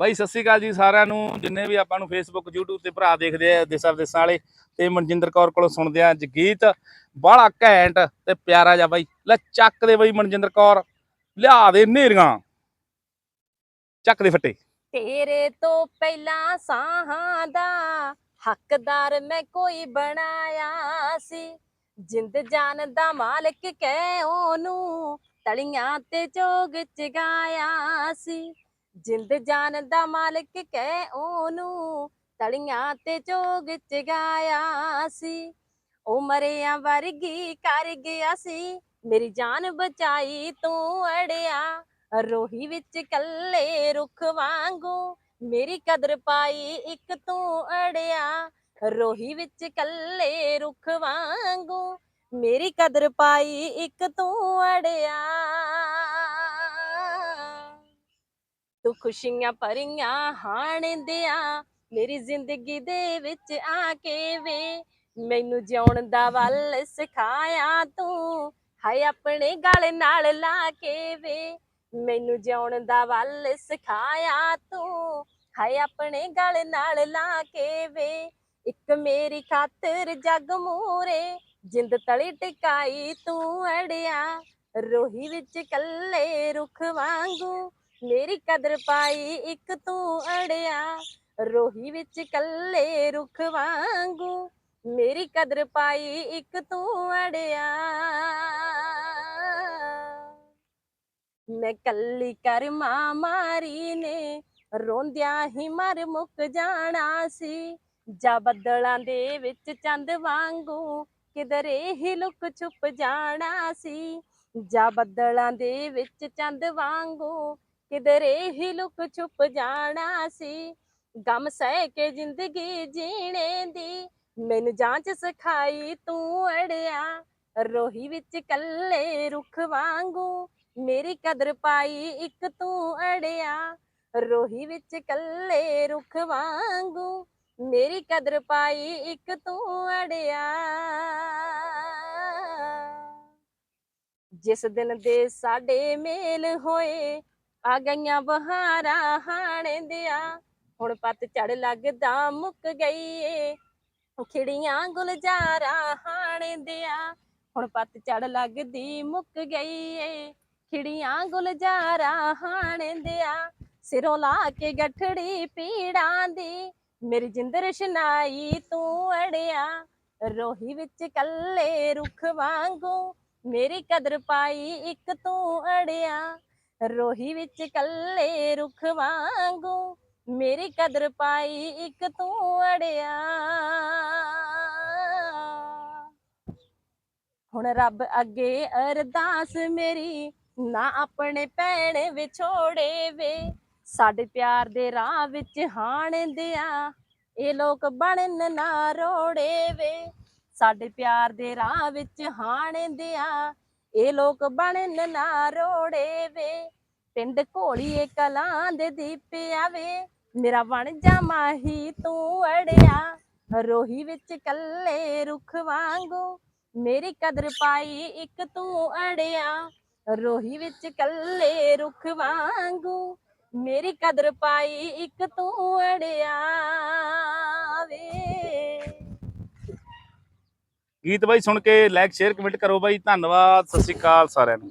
ਬਾਈ, ਸਤਿ ਸ਼੍ਰੀ ਅਕਾਲ ਜੀ ਸਾਰਿਆਂ ਨੂੰ। ਜਿੰਨੇ ਵੀ ਆਪਾਂ ਨੂੰ ਫੇਸਬੁੱਕ YouTube ਤੇ ਭਰਾ ਦੇਖਦੇ ਆ, ਦੇਸਾਂ ਵਿਦੇਸਾਂ ਵਾਲੇ, ਤੇ ਮਨਜਿੰਦਰ ਕੌਰ ਕੋਲੋਂ ਸੁਣਦੇ ਆ ਅੱਜ ਬਾਹਲਾ ਘੈਂਟ ਤੇ ਪਿਆਰਾ ਜਿਹਾ ਬਾਈ। ਲੈ, ਚੱਕ ਦੇ ਬਾਈ ਮਨਜਿੰਦਰ ਕੌਰ। ਲਿਆ ਦੇ ਨੇਰੀਆਂ ਚੱਕ ਦੇ ਫੱਟੇ। ਤੇਰੇ ਤੋਂ ਪਹਿਲਾਂ ਸਾਹਾਂ ਦਾ ਹੱਕਦਾਰ ਮੈਂ ਕੋਈ ਬਣਾਇਆ ਸੀ। ਜਿੰਦ ਜਾਨ ਦਾ ਮਾਲਕ ਕਹਿ ਉਹਨੂੰ ਤਲੀਆਂ ਤੇ ਚੋਗ ਚਗਾਇਆ ਸੀ। ਜਿੰਦ ਜਾਨ ਦਾ ਮਾਲਕ ਕਹਿ ਉਹਨੂੰ, ਤਲੀਆਂ ਤੇ ਚੋਗ ਚਗਾਇਆ ਸੀ। ਉਹ ਮਰਿਆਂ ਵਰਗੀ ਕਰ ਗਿਆ ਸੀ। ਮੇਰੀ ਜਾਨ ਬਚਾਈ ਤੂੰ ਅੜਿਆ। ਰੋਹੀ ਵਿੱਚ ਕੱਲੇ ਰੁੱਖ ਵਾਂਗੂ ਮੇਰੀ ਕਦਰ ਪਾਈ ਇੱਕ ਤੂੰ ਅੜਿਆ। ਰੋਹੀ ਵਿੱਚ ਕੱਲੇ ਰੁੱਖ ਵਾਂਗੂ ਮੇਰੀ ਕਦਰ ਪਾਈ ਇੱਕ ਤੂੰ ਅੜਿਆ। ਤੂੰ ਖੁਸ਼ੀਆਂ ਭਰੀਆਂ ਹਾਣਦਿਆਂ ਮੇਰੀ ਜ਼ਿੰਦਗੀ ਦੇ ਵਿੱਚ ਆ ਕੇ ਵੇ। ਮੈਨੂੰ ਜਿਉਣ ਦਾ ਵੱਲ ਸਿਖਾਇਆ ਤੂੰ, ਹਾਏ ਆਪਣੇ ਗਲ ਨਾਲ ਲਾ ਕੇ ਵੇ। ਮੈਨੂੰ ਜਿਉਣ ਦਾ ਵੱਲ ਸਿਖਾਇਆ ਤੂੰ, ਹਾਏ ਆਪਣੇ ਗਲ ਨਾਲ ਲਾ ਕੇ ਵੇ। ਇੱਕ ਮੇਰੀ ਖਾਤਰ ਜਗ ਮੂਰੇ ਜਿੰਦ ਤਲੀ ਟਿਕਾਈ ਤੂੰ ਅੜਿਆ। ਰੋਹੀ ਵਿੱਚ ਕੱਲੇ ਰੁੱਖ ਵਾਂਗੂ ਮੇਰੀ ਕਦਰ ਪਾਈ ਇੱਕ ਤੂੰ ਅੜਿਆ, ਰੋਹੀ ਵਿੱਚ ਕੱਲੇ ਰੁੱਖ ਵਾਂਗੂ। ਮੇਰੀ ਕਦਰ ਪਾਈ ਇੱਕ ਤੂੰ ਅੜਿਆ। ਮੈਂ ਕੱਲੀ ਕਰਮਾ ਮਾਰੀ ਨੇ, ਰੋਂਦਿਆਂ ਹੀ ਮਰ ਮੁੱਕ ਜਾਣਾ ਸੀ। ਜਾ ਬੱਦਲਾਂ ਦੇ ਵਿੱਚ ਚੰਦ ਵਾਂਗੂ, ਕਿਧਰੇ ਹੀ ਲੁਕ ਛੁਪ ਜਾਣਾ ਸੀ। ਜਾ ਬੱਦਲਾਂ ਦੇ ਵਿੱਚ ਚੰਦ ਵਾਂਗੂ ਕਿਧਰੇ ਹੀ ਲੁਕ ਛੁਪ ਜਾਣਾ ਸੀ। ਗਮ ਸਹਿ ਕੇ ਜ਼ਿੰਦਗੀ ਜੀਣੇ ਦੀ। ਮੈਨੂੰ ਜਾਂਚ ਸਿਖਾਈ ਤੂੰ ਅੜਿਆ। ਰੋਹੀ ਵਿੱਚ ਕੱਲੇ ਰੁੱਖ ਵਾਂਗੂ ਮੇਰੀ ਕਦਰ ਪਾਈ ਇੱਕ ਤੂੰ ਅੜਿਆ। ਰੋਹੀ ਵਿੱਚ ਕੱਲੇ ਰੁੱਖ ਵਾਂਗੂ ਮੇਰੀ ਕਦਰ ਪਾਈ ਇੱਕ ਤੂੰ ਅੜਿਆ। ਜਿਸ ਦਿਨ ਦੇ ਸਾਡੇ ਮੇਲ ਹੋਏ ਆ ਗਈਆਂ ਬਹਾਰਾਂ ਹਾਣਦਿਆਂ ਹੁਣ ਪੱਤ ਚੜ ਲੱਗਦਾ ਮੁੱਕ ਗਈ ਏ। ਖਿੜੀਆਂ ਗੁਲਜ਼ਾਰਾਂ ਹਾਣਦਿਆਂ ਹੁਣ ਪੱਤ ਚੜ ਲੱਗਦੀ ਮੁੱਕ ਗਈ ਏ। ਖਿੜੀਆਂ ਗੁਲਜ਼ਾਰਾਂ ਹਾਣਦਿਆਂ ਸਿਰੋਂ ਲਾ ਕੇ ਗੱਠੜੀ ਪੀੜਾਂ ਦੀ। ਮੇਰੀ ਜਿੰਦਰ ਰਸ਼ਨਾਈ ਤੂੰ ਅੜਿਆ। ਰੋਹੀ ਵਿੱਚ ਕੱਲੇ ਰੁੱਖ ਵਾਂਗੂ। ਮੇਰੀ ਕਦਰ ਪਾਈ ਇੱਕ ਤੂੰ ਅੜਿਆ। ਰੋਹੀ ਵਿੱਚ ਕੱਲੇ ਰੁੱਖ ਵਾਂਗੂ ਮੇਰੀ ਕਦਰ ਪਾਈ ਇੱਕ ਤੂੰ ਅੜਿਆ। ਹੁਣ ਰੱਬ ਅੱਗੇ ਅਰਦਾਸ ਮੇਰੀ ਨਾ ਆਪਣੇ ਭੈਣ ਵਿਛੋੜੇ ਵੇ। ਸਾਡੇ ਪਿਆਰ ਦੇ ਰਾਹ ਵਿੱਚ ਹਾਣ ਦਿਆ, ਇਹ ਲੋਕ ਬਣਨ ਨਾ ਰੋੜੇ ਵੇ। ਸਾਡੇ ਪਿਆਰ ਦੇ ਰਾਹ ਵਿੱਚ ਹਾਣ ਦਿਆ ਇਹ ਲੋਕ ਬਣਨ ਨਾ ਰੋੜੇ ਵੇ। ਪਿੰਡ ਘੋੜੀਏ ਕਲਾਂ ਦੇ ਦੀਪ ਵੇ ਮੇਰਾ ਬਣ ਜਾ ਮਾਹੀ ਤੂੰ ਅੜਿਆ। ਰੋਹੀ ਵਿੱਚ ਕੱਲੇ ਰੁੱਖ ਵਾਂਗੂ। ਮੇਰੀ ਕਦਰ ਪਾਈ ਇੱਕ ਤੂੰ ਅੜਿਆ। ਰੋਹੀ ਵਿੱਚ ਕੱਲੇ ਰੁੱਖ ਵਾਂਗੂ। ਮੇਰੀ ਕਦਰ ਪਾਈ ਇੱਕ ਤੂੰ ਅੜਿਆ ਵੇ। ਗੀਤ ਬਾਈ ਸੁਣ ਕੇ ਲਾਈਕ ਸ਼ੇਅਰ ਕਮੈਂਟ ਕਰੋ ਬਾਈ। ਧੰਨਵਾਦ, ਸਤਿ ਸ਼੍ਰੀ ਅਕਾਲ ਸਾਰਿਆਂ ਨੂੰ।